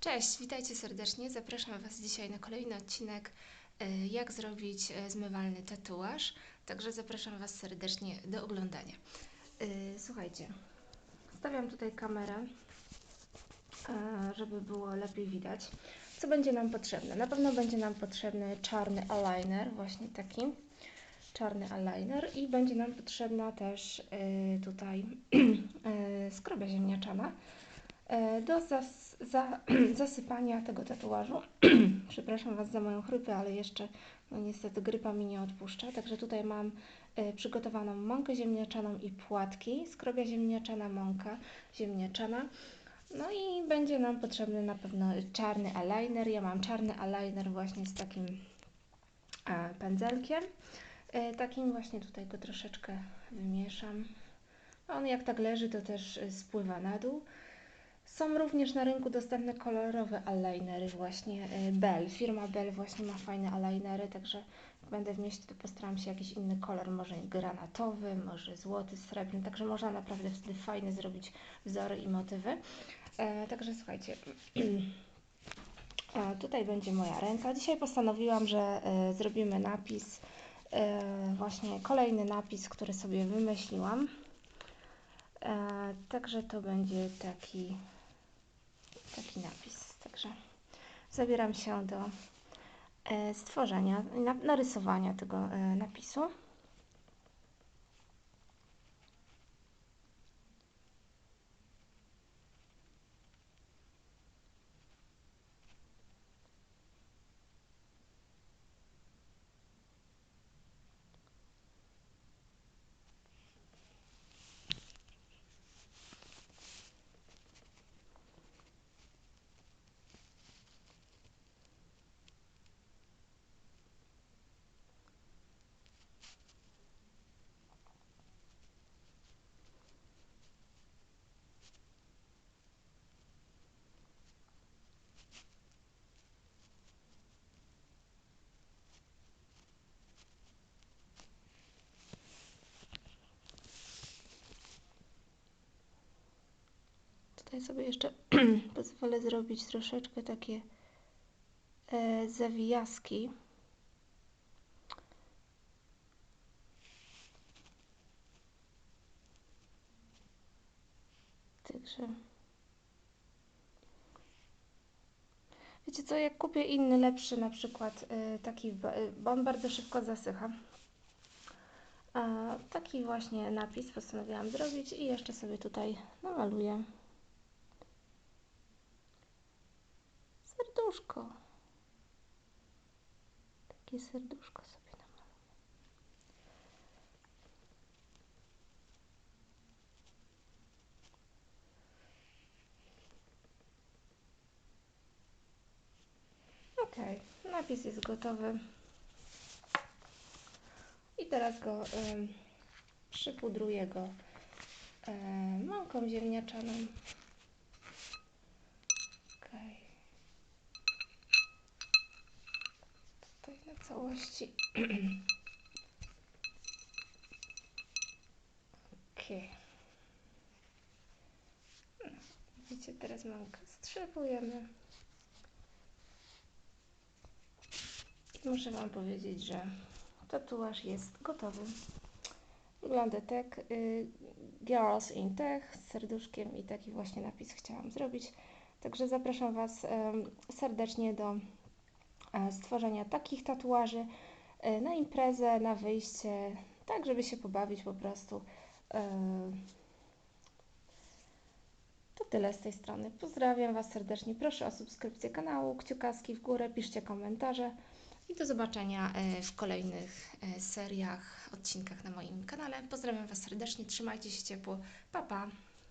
Cześć, witajcie serdecznie. Zapraszam Was dzisiaj na kolejny odcinek e, jak zrobić e, zmywalny tatuaż. Także zapraszam Was serdecznie do oglądania. E, Słuchajcie, stawiam tutaj kamerę, żeby było lepiej widać. Co będzie nam potrzebne? Na pewno będzie nam potrzebny czarny eyeliner, właśnie taki czarny eyeliner i będzie nam potrzebna też tutaj skrobia ziemniaczana do zas, za, zasypania tego tatuażu. Przepraszam Was za moją chrypę, ale jeszcze no niestety grypa mi nie odpuszcza. Także tutaj mam e, przygotowaną mąkę ziemniaczaną i płatki, skrobia ziemniaczana, mąka ziemniaczana. No i będzie nam potrzebny na pewno czarny eyeliner. Ja mam czarny eyeliner właśnie z takim e, pędzelkiem. E, takim właśnie tutaj go troszeczkę wymieszam. On jak tak leży, to też e, spływa na dół. Są również na rynku dostępne kolorowe eyelinery właśnie e, Bell. Firma Bell właśnie ma fajne eyelinery, także będę w mieście, to postaram się jakiś inny kolor, może granatowy, może złoty, srebrny, także można naprawdę wtedy fajnie zrobić wzory i motywy. E, także słuchajcie, e, tutaj będzie moja ręka. Dzisiaj postanowiłam, że e, zrobimy napis, e, właśnie kolejny napis, który sobie wymyśliłam. E, także to będzie taki, taki napis. Także zabieram się do e, stworzenia, na, narysowania tego e, napisu. Tutaj sobie jeszcze pozwolę zrobić troszeczkę takie e, zawijaski. Także wiecie co, jak kupię inny, lepszy na przykład e, taki, e, bo on bardzo szybko zasycha. A taki właśnie napis postanowiłam zrobić i jeszcze sobie tutaj namaluję. Serduszko. Takie serduszko sobie namaluję. Ok, napis jest gotowy. I teraz go ym, przypudruję go ym, mąką ziemniaczaną. Okej. tutaj na całości. Ok. No, widzicie, teraz mąkę strzepujemy. Muszę Wam powiedzieć, że tatuaż jest gotowy. Wygląda tak. Y, Girls in Tech z serduszkiem i taki właśnie napis chciałam zrobić. Także zapraszam Was em, serdecznie do stworzenia takich tatuaży e, na imprezę, na wyjście, tak żeby się pobawić po prostu. E, To tyle z tej strony. Pozdrawiam Was serdecznie. Proszę o subskrypcję kanału, kciukaski w górę, piszcie komentarze i do zobaczenia e, w kolejnych e, seriach, odcinkach na moim kanale. Pozdrawiam Was serdecznie, trzymajcie się ciepło. Pa, pa!